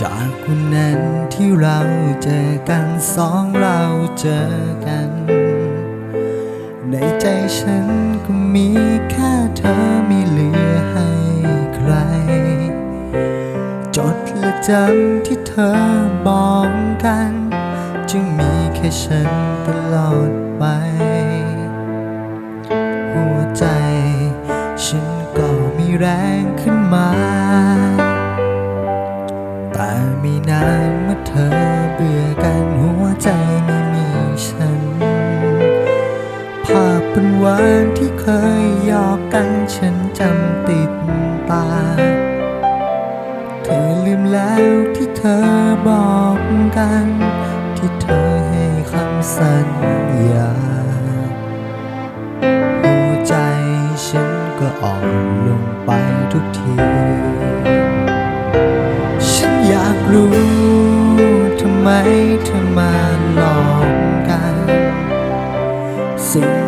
จากวันนั้น ที่เราเจอกันสองเราเจอกัน ในใจฉันก็มีแค่เธอไม่เหลือให้ใคร จดและจำที่เธอบอกกัน จึงมีแค่ฉันตลอดไป หัวใจ ฉันก็มีแรงขึ้นมา แต่ไม่นาน เธอเบื่อกันหัวใจไม่มีฉัน ภาพเป็นวันที่เคยหยอกกันฉันจำติดตา เธอลืมแล้วที่เธอบอกกัน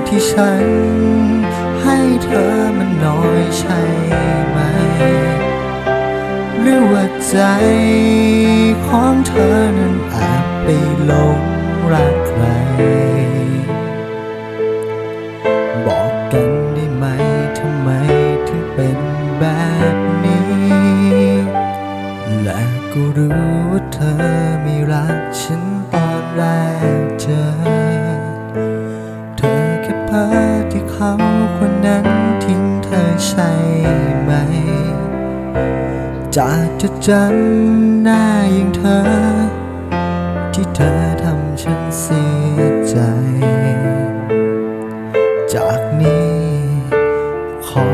ที่ฉัน ให้เธอมันน้อยใช่ไหม หรือว่าใจของเธอนั้นอาจไปหลงรักใคร บอกกันได้ไหมทำไมถึงเป็นแบบนี้ และก็รู้ว่าเธอไม่รักฉันตอนแรกเจอ อแค่เพ้อที่เขาคนนั้นทิ้งเธอใช่ไหม จากจะจำหน้าอย่างเธอ ที่เธอทำฉันเสียใจ จากนี้ขอ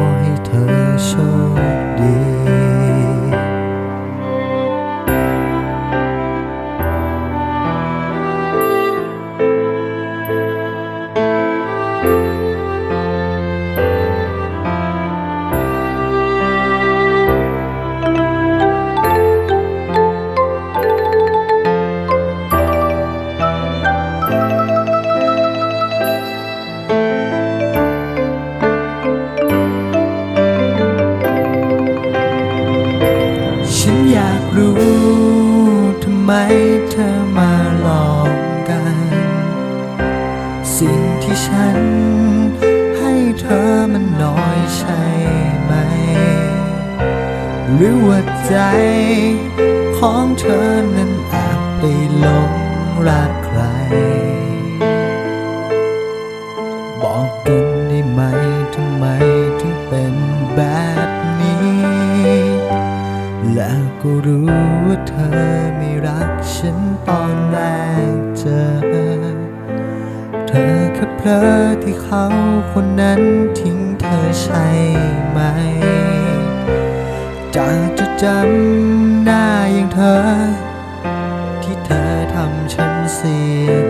ที่ฉัน ให้เธอมันน้อยใช่ไหม หรือว่าใจ ของเธอนั้นอาจไปหลงรักใคร บอกกันได้ไหมทำไมถึงเป็นแบบนี้ และก็รู้ว่าเธอไม่รักฉันตอนแรกเจอ อแค่เพลอที่เขาคนนั้นทิ้งเธอใช่ไหม จากจะจำหน้าอย่างเธอ ที่เธอทำฉันเสีย